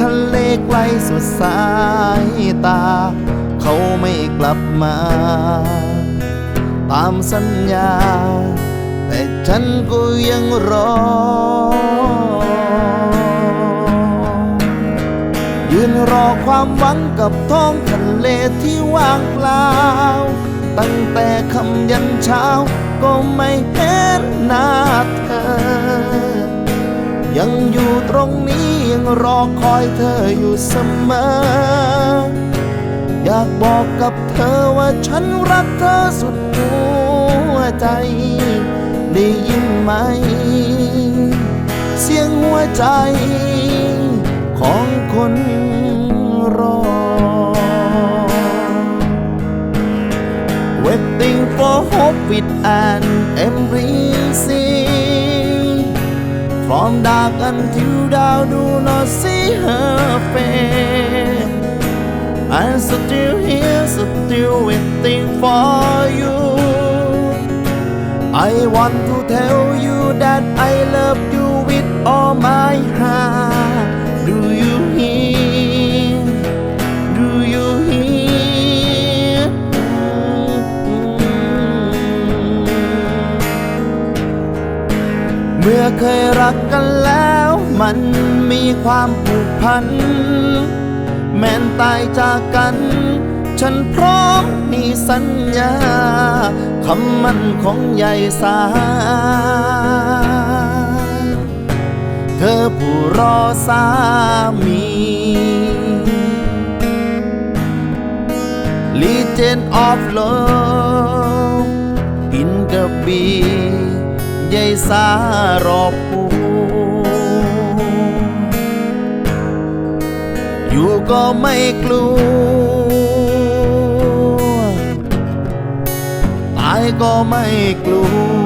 ทะเลไกลสุดสายตา เขาไม่กลับมา ตามสัญญา แต่ฉันก็ยังรอ ยืนรอความหวังกับท้องทะเลที่ว่างเปล่า ตั้งแต่คำยันเช้าก็ไม่เห็นหน้าเธอ ยังอยู่ตรงนี้ยังรอคอยเธออยู่เสมอ อยากบอกกับเธอว่าฉันรักเธอสุดหัวใจ ได้ยินไหม เสียงหัวใจของคนรอ Waiting for hope with an embrace From dark until dawn do not see her face I'm still here, still waiting for you I want to tell you that I love you with all my heart. Do you เมื่อเคยรักกันแล้วมันมีความผูกพัน แม้นตายจากกัน ฉันพร้อมมีสัญญาคำมั่นของใหญ่สา เธอผู้รอสามี Legend of Love อินกระบี ยายสารอผู้อยู่ก็ไม่กลัว ตายก็ไม่กลัว